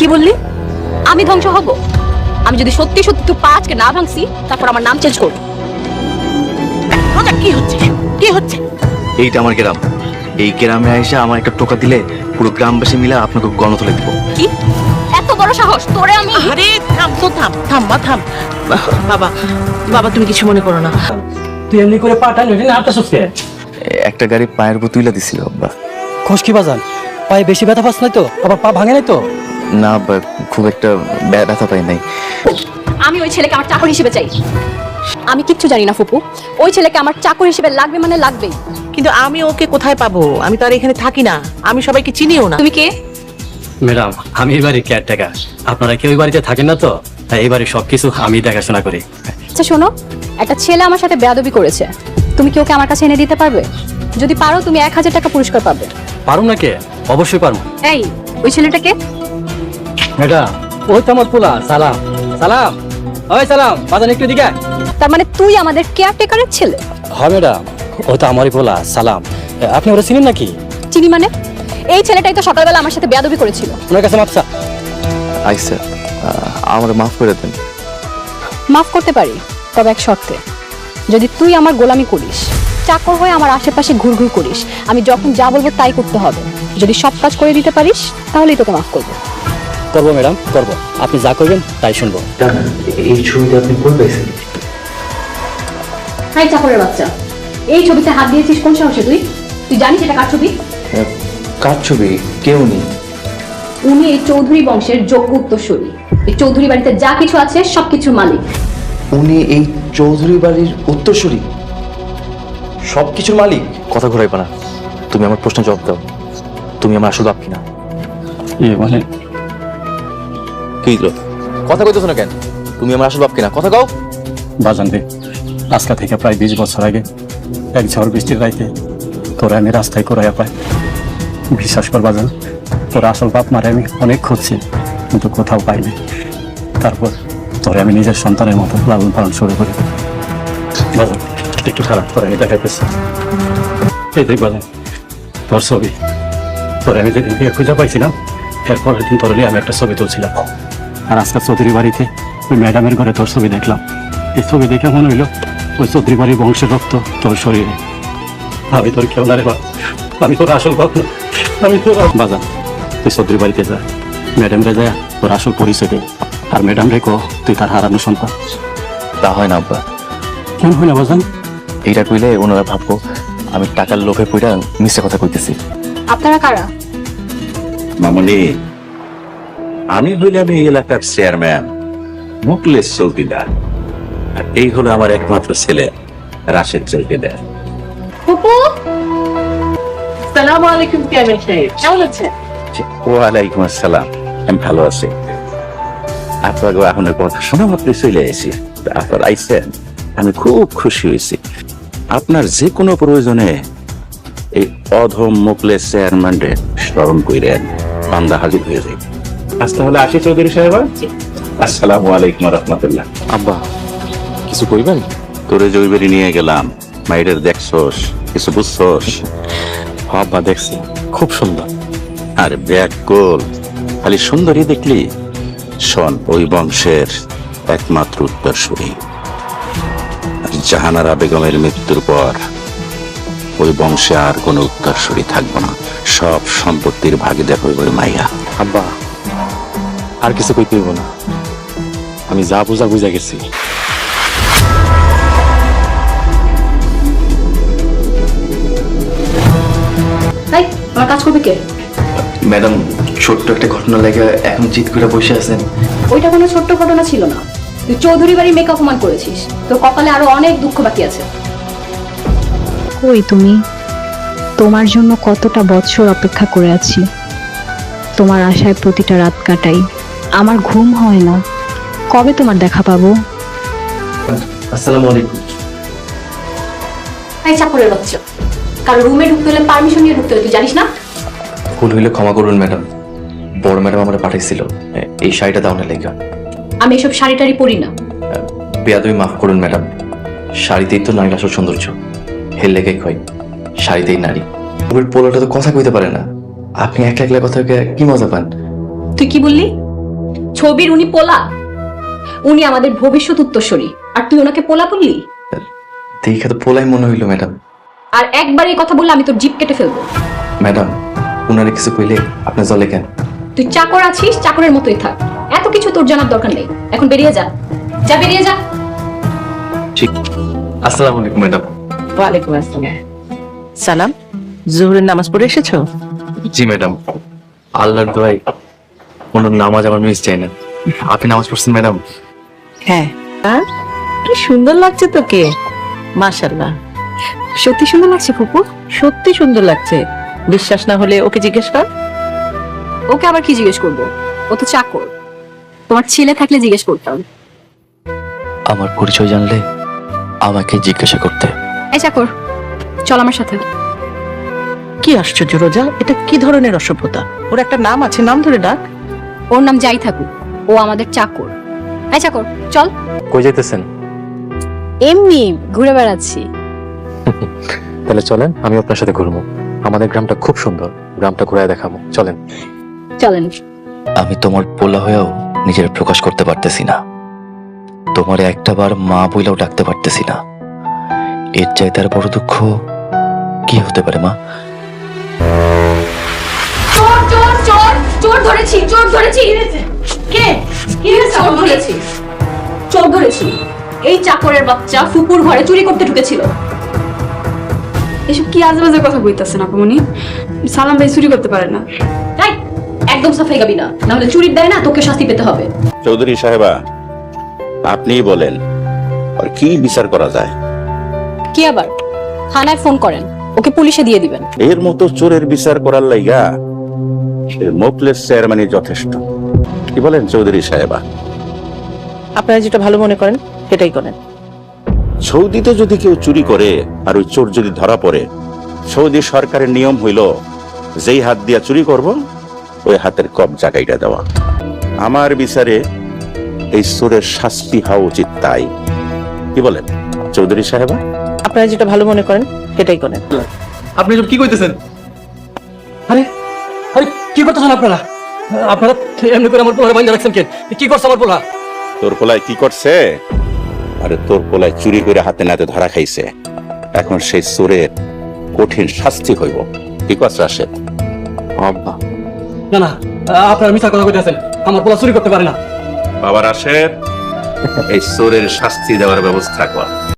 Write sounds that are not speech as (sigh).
কি বললি? আমি ধ্বংস হব। আমি যদি সত্যি সত্যি তুই পা আজকে না ভাঙছি তারপর আমার নাম চেঞ্জ করব। রোজা কি হচ্ছে? কি হচ্ছে? এইটা আমার গ্রাম। এই গ্রামে এসে আমার একটা টোকা দিলে পুরো গ্রামবাসী মিলে আপনাকে গণতলে দিব। কি? এত বড় সাহস তোরে আমি আরে থাম তো থাম থাম মা থাম। বাবা বাবা তুমি কিছু মনে করো না। তুই এমনি করে ওইটা না সুখে একটা গাড়ি পায়ের উপর তুইলা দিছিল আব্বা। খসকি বাজান? পায়ে বেশি ব্যথা পাস নাই তো? আবার পা ভাঙে নাই তো? না খুব একটা ব্যা- ব্যথা পাই নাই। আমি ওই ছেলেকে আমার চাকর হিসেবে চাই। আমি কিচ্ছু জানি না ফুপু। ওই ছেলেকে আমার চাকর হিসেবে লাগবে মানে লাগবেই। কিন্তু আমি ওকে কোথায় পাবো? আমি তো আর এখানে থাকি না। আমি সবাইকে চিনিও না। তুমি কে? ম্যাডাম আমি এই বাড়ির কেয়ারটেকার আপনারা কেউ বাড়িতে থাকেন না তো? তাই এই বাড়ির সবকিছু আমি দেখাশোনা করি। আচ্ছা শোনো। একটা ছেলে আমার সাথে বেয়াদবি করেছে। তুমি কি ওকে আমার কাছে এনে দিতে পারবে? যদি পারো তুমি এক হাজার টাকা পুরস্কার পাবে। পারো না কে অবশ্যই পারব এই ওই ছেলেটাকে ম্যাডাম ওই তো আমার পোলা সালাম। সালাম। ওই সালাম বাজান একটু দিকে তার মানে তুই আমাদের কেয়ারটেকারের ছেলে? হ্যাঁ ম্যাডাম। ও তো আমারই পোলা সালাম। আপনি ওরা চিনেন নাকি? চিনি মানে? এই ছেলেটাই তো সকালবেলা আমার সাথে বেয়াদবি করেছিল। ওনার কাছে মাপসা আইসা আমার মাফ করে দেন। মাফ করতে পারি তবে এক শর্তে। যদি তুই আমার গোলামি করিস চাকর হয়ে আমার আশেপাশে ঘুরঘুর করিস আমি যখন যা বলব তাই করতে হবে। যদি সব কাজ করে দিতে পারিস তাহলেই তোকে মাফ করব। করব ম্যাডাম করব। আপনি যা করবেন তাই শুনব। এই ছবিটা আপনি কই পাইছেন হাই চাকরের বাচ্চা এই ছবিতে হাত দিয়েছিস কোন সাহসে তুই? তুই জানিস এটা কার ছবি? কার ছবি? কেউ নেই উনি এই চৌধুরী বংশের যোগ্য উত্তরসূরি এই চৌধুরী বাড়িতে যা কিছু আছে সবকিছুর মালিক। উনি এই চৌধুরী বাড়ির উত্তরসূরি? সব কিছুর মালিক? কথা ঘুরাইবা না। তুমি আমার প্রশ্ন জবাব দাও। তুমি আমার আসল বাপ কিনা? এ মানে কি কথা কইতেছো না কেন? তুমি আমার আসল বাপ কিনা? কথা কও। বাজান রে আজকা থেকে প্রায় বিশ বছর আগে এক ঝড় বৃষ্টির রাইতে তোরা আমি রাস্তায় করাইয়া পাই। বিশ্বাস কর বাজান, তোর আসল বাপ মারে আমি অনেক খুঁজছি, কিন্তু কোথাও পাইনি। তারপর তোরে আমি নিজের সন্তানের মতো লালন পালন শুরু করি। বাজান, একটু খারাপ করে আমি দেখাইতেছি। এই দেখ বাজান, তোর ছবি, তোরে আমি যেদিন খুঁজে পাইছিলাম এরপরের দিন তোর নিয়ে আমি একটা ছবি তুলছিলাম। আর আজকাল চৌধুরী বাড়িতে ওই ম্যাডামের ঘরে তোর ছবি দেখলাম। এই ছবি দেখে মনে হইল ওই চৌধুরী বাড়ির বংশের রক্ত তোর শরীরে। আমি তোর কেউ না রে আমি তোর আসল বাপ না। আমি তোর বাজান তুই চৌধুরী বাড়িতে যা। ম্যাডাম রে যা তোর আসল পরিচয় দে। আর ম্যাডাম রে কো তুই তার হারানো সন্তান। তা হয় না আব্বা। কেন হয় না বাজান? এইটা কইলে ওনারা ভাববো আমি টাকার লোভে পইরা মিথ্যে কথা কইতেছি। আপনারা কারা? মামনি আমি হইলাম এই এলাকার চেয়ারম্যান মুকলেশ চৌকিদার। আর এই হলো আমার একমাত্র ছেলে রাশেদ চৌকিদার। সালাম আলাইকুম কেমন সাহেব কেমন আছেন? ওয়ালাইকুম আসসালাম আমি ভালো আছি। আপনাকে আপনার কথা শোনা মাত্র চলে এসেছি আপনার আইসেন আমি খুব খুশি হয়েছি। আপনার যে কোনো প্রয়োজনে এই অধম মুকলেশ চেয়ারম্যানের স্মরণ কইরেন বান্দা হাজির হয়ে যায় আজ তাহলে আসি চৌধুরী সাহেব আসসালামু আলাইকুম রহমতুল্লাহ। আব্বা কিছু কইবেন? তোরে জৈবেরি নিয়ে গেলাম। মাইরের দেখছস কিছু বুঝছস? আব্বা দেখছি। খুব সুন্দর। আর ব্যাগ গোল। খালি সুন্দরী দেখলি? শোন ওই বংশের একমাত্র উত্তরসূরি। আর জাহানারা বেগমের মৃত্যুর পর ওই বংশে আর কোনো উত্তরসূরি থাকবে না। সব সম্পত্তির ভাগিদার হইব ওই মাইয়া। আব্বা আর কিছু কইতে হইব না। আমি যা বুঝা বুঝা গেছি। তাই আমার কাজ করবে কে? ম্যাডাম ছোট্ট একটা ঘটনা লেগে এখন জিত করে বসে আছেন। ওইটা কোনো ছোট্ট ঘটনা ছিল না। তুই চৌধুরী বাড়ি মেক অপমান করেছিস। তোর কপালে আরও অনেক দুঃখ বাকি আছে। কই তুমি। তোমার জন্য কতটা বছর অপেক্ষা করে আছি। তোমার আশায় প্রতিটা রাত কাটাই। আমার ঘুম হয় না। কবে তোমার দেখা পাবো? আসসালামু আলাইকুম তাই চাকরের বাচ্চা। কারণ রুমে ঢুকতে হলে পারমিশন নিয়ে ঢুকতে হলে তুই জানিস না? ভুল হইলে ক্ষমা করুন ম্যাডাম। বড় ম্যাডাম আমরা পাঠাইছিল। এই শাড়িটা দাও না লেগা। আমি এসব শাড়ি টাড়ি পরি না। বেয়াদবি মাফ করুন ম্যাডাম। শাড়িতেই তো নারীর আসল সৌন্দর্য। হেল লেগে কয় শাড়িতেই নারী। ওর পোলোটা তো কথা কইতে পারে না। আপনি একলা একলা কথা কি মজা পান? তুই কি বললি? ছবির উনি পোলা। উনি আমাদের ভবিষ্যৎ উত্তরসূরি। আর তুই ওনাকে পোলা বললি? দেখে তো পোলাই মনে হইল ম্যাডাম। আর একবার এই কথা বললে আমি তোর জিপ কেটে ফেলব। ম্যাডাম উনারে কিছু কইলে আপনি জলে কেন? তুই চাকর আছিস চাকরের মতোই থাক। এত কিছু তোর জানার দরকার নেই। এখন বেরিয়ে যা। যা বেরিয়ে যা। ঠিক। আসসালামু আলাইকুম ম্যাডাম। ওয়ালাইকুম আসসালাম। সালাম। জোহরের নামাজ পড়ে এসেছ? জি ম্যাডাম। আল্লাহর দোয়াই কোনো নামাজ আমার মিস চাই না। আপনি নামাজ পড়ছেন ম্যাডাম? হ্যাঁ। আর? কি সুন্দর লাগছে তোকে। মাশাল্লাহ সত্যি সুন্দর লাগছে ফুপু? সত্যি সুন্দর লাগছে। বিশ্বাস না হলে ওকে জিজ্ঞেস কর। ওকে আবার কি জিজ্ঞেস করব? ও তো চাকর। তোমার ছেলে থাকলে জিজ্ঞেস করতাম। আমার পরিচয় জানলে আমাকে জিজ্ঞাসা করতে। এই চাকর চল আমার সাথে। কি আশ্চর্য রোজা এটা কি ধরনের অসভ্যতা? ওর একটা নাম আছে নাম ধরে ডাক। ওর নাম যাই থাকুক ও আমাদের চাকর। এই চাকর চল। কই যাইতেছেন? এমনি ঘুরে বেড়াচ্ছি। (laughs) তাহলে চলেন আমি আপনার সাথে ঘুরবো। আমাদের গ্রামটা খুব সুন্দর গ্রামটা ঘুরে দেখাবো। চলেন। চলেন। আমি তোমার পোলা হয়েও নিজের প্রকাশ করতে পারতেছি না। তোমার একটা বার মা বইলেও ডাকতে পারতেছি না। এর চাইতে আর বড় দুঃখ কি হতে পারে মা? চোর চোর চোর চোর ধরেছি চোর ধরেছি। কে? কি চোর ধরেছি? চোর ধরেছি। এই চাকরের বাচ্চা ফুপুর ঘরে চুরি করতে ঢুকেছিল। এসব কি আজে বাজে কথা কইতাছেন আপামনি সালাম ভাই চুরি করতে পারে না। তাই একদম সাফাই গাবি না। নাহলে চুরির দেয় না তোকে শাস্তি পেতে হবে। চৌধুরী সাহেবা আপনিই বলেন আর কি বিচার করা যায়? কি আবার? থানায় ফোন করেন ওকে পুলিশে দিয়ে দিবেন। এর মতো চোরের বিচার করার লাইগা মোকলেস চেয়ারম্যানই যথেষ্ট। কি বলেন চৌধুরী সাহেবা? আপনারা যেটা ভালো মনে করেন সেটাই করেন। সৌদিতে যদি কেউ চুরি করে আর ওই চোর যদি ধরা পড়ে সৌদি সরকারের নিয়ম হইল যেই হাত দিয়া চুরি করব ওই হাতের কব জায়গাটা দেওয়া। আমার বিচারে এই চোরের শাস্তি হওয়া উচিত তাই। কি বলেন চৌধুরী সাহেবা? আপনারা যেটা ভালো মনে করেন সেটাই করেন। আপনি সব কি কইতেছেন? আরে আরে কি করতেছেন আপনারা? আপনারা এমনি করে আমার পোলার বাইন্দা রাখছেন কেন কি করছে আমার পোলা? তোর পোলায় কি করছে? আরে তোর পোলায় চুরি করে হাতে নাতে ধরা খাইছে। এখন সেই চোরের কঠিন শাস্তি হইব। কি করছে আসে আব্বা। না না আপনারা মিথ্যা কথা কইতেছেন। আমার পোলা চুরি করতে পারে না। বাবার আসে এই চোরের শাস্তি দেওয়ার ব্যবস্থা কর।